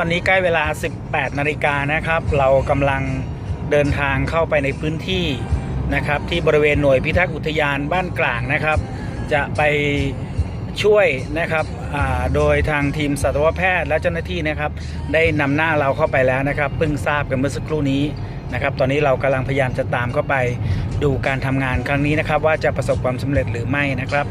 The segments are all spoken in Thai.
ตอนนี้ใกล้เวลา 18 นาฬิกานะครับ เรากำลังเดินทางเข้าไปในพื้นที่นะครับ ที่บริเวณหน่วยพิทักษ์อุทยานบ้านกลางนะครับ จะไปช่วยนะครับโดยทางทีมสัตวแพทย์และเจ้าหน้าที่นะครับ ได้นำหน้าเราเข้าไปแล้วนะครับเพิ่งทราบกันเมื่อสักครู่นี้นะครับ ตอนนี้เรากำลังพยายามจะตามเข้าไปดูการทำงานครั้งนี้นะครับ ว่าจะประสบความสำเร็จหรือไม่นะครับ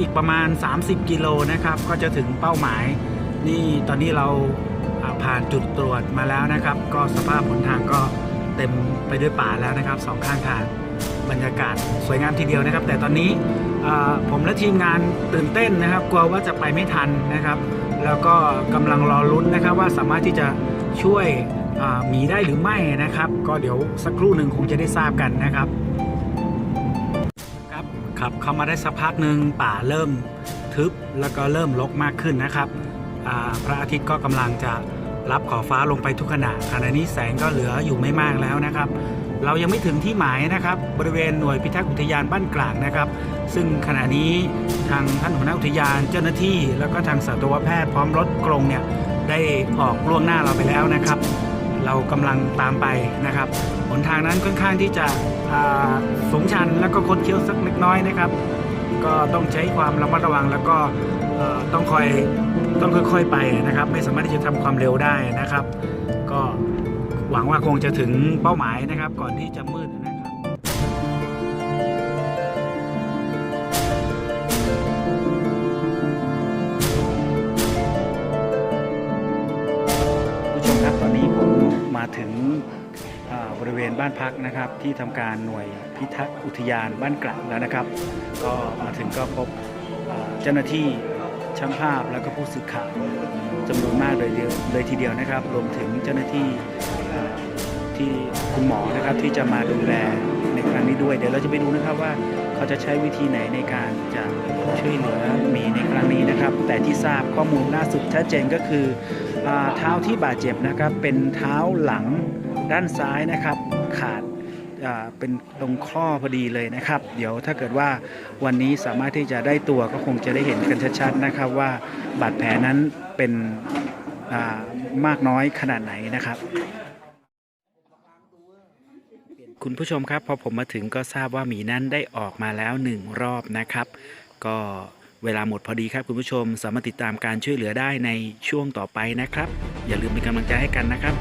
อีกประมาณ 30 กิโลนะครับ ก็จะถึงเป้าหมาย นี่ตอนนี้เราผ่านจุดตรวจมาแล้วนะครับ ก็สภาพหนทางก็เต็มไปด้วยป่าแล้วนะครับสองข้างทางบรรยากาศสวยงามทีเดียวนะครับ แต่ตอนนี้ผมและทีมงานตื่นเต้นนะครับ กลัวว่าจะไปไม่ทันนะครับ แล้วก็กำลังรอลุ้นนะครับ ว่าสามารถที่จะช่วยหมีได้หรือไม่นะครับ ก็เดี๋ยวสักครู่หนึ่งคงจะได้ทราบกันนะครับ ขับเข้ามาได้สักพักหนึ่งป่าเริ่มทึบแล้วก็เริ่มรกมากขึ้นนะครับพระอาทิตย์ก็กำลังจะรับขอบฟ้าลงไปทุกขณะขณะนี้แสงก็เหลืออยู่ไม่มากแล้วนะครับ เรายังไม่ถึงที่หมายนะครับ บริเวณหน่วยพิทักษ์อุทยานบ้านกลางนะครับ ซึ่งขณะนี้ทางท่านหัวหน้าอุทยานเจ้าหน้าที่ แล้วก็ทางสัตวแพทย์พร้อมรถกรงเนี่ยได้ออกล่วงหน้าเราไปแล้วนะครับ เรากำลังตามไปนะครับหนทางนั้นค่อนข้างที่จะสูงชันแล้วก็คดเคี้ยวสักเล็กน้อยนะครับ ก็ต้องใช้ความระมัดระวังแล้วก็ต้องคอยต้องค่อยๆไปนะครับ ไม่สามารถที่จะทำความเร็วได้นะครับ ก็หวังว่าคงจะถึงเป้าหมายนะครับ ก่อนที่จะมืด ถึงบริเวณบ้านพักนะครับ ที่ทำการหน่วยพิทักษ์อุทยานบ้านกลังแล้วนะครับ ก็มาถึงก็พบเจ้าหน้าที่ช่างภาพแล้วก็ผู้สื่อข่าวจำนวนมากเลยเลยทีเดียวนะครับ รวมถึงเจ้าหน้าที่ที่คุณหมอนะครับที่จะมาดูแลในครั้งนี้ด้วย เดี๋ยวเราจะไปดูนะครับว่าเขาจะใช้วิธีไหนในการจะช่วยเหลือหมีในครั้งนี้นะครับ แต่ที่ทราบข้อมูลล่าสุดชัดเจนก็คือ เท้าที่บาดเจ็บนะครับเป็นเท้าหลังด้านซ้ายนะครับขาดเป็นตรงข้อพอดีเลยนะครับ เดี๋ยวถ้าเกิดว่าวันนี้สามารถที่จะได้ตัวก็คงจะได้เห็นกันชัดๆนะครับว่าบาดแผลนั้นเป็นมากน้อยขนาดไหนนะครับ คุณผู้ชมครับพอผมมาถึงก็ทราบว่าหมีนั้นได้ออกมาแล้วหนึ่งรอบนะครับ ก็ เวลาหมดพอดีครับคุณผู้ชม สามารถติดตามการช่วยเหลือได้ในช่วงต่อไปนะครับ อย่าลืมเป็นกำลังใจให้กันนะครับ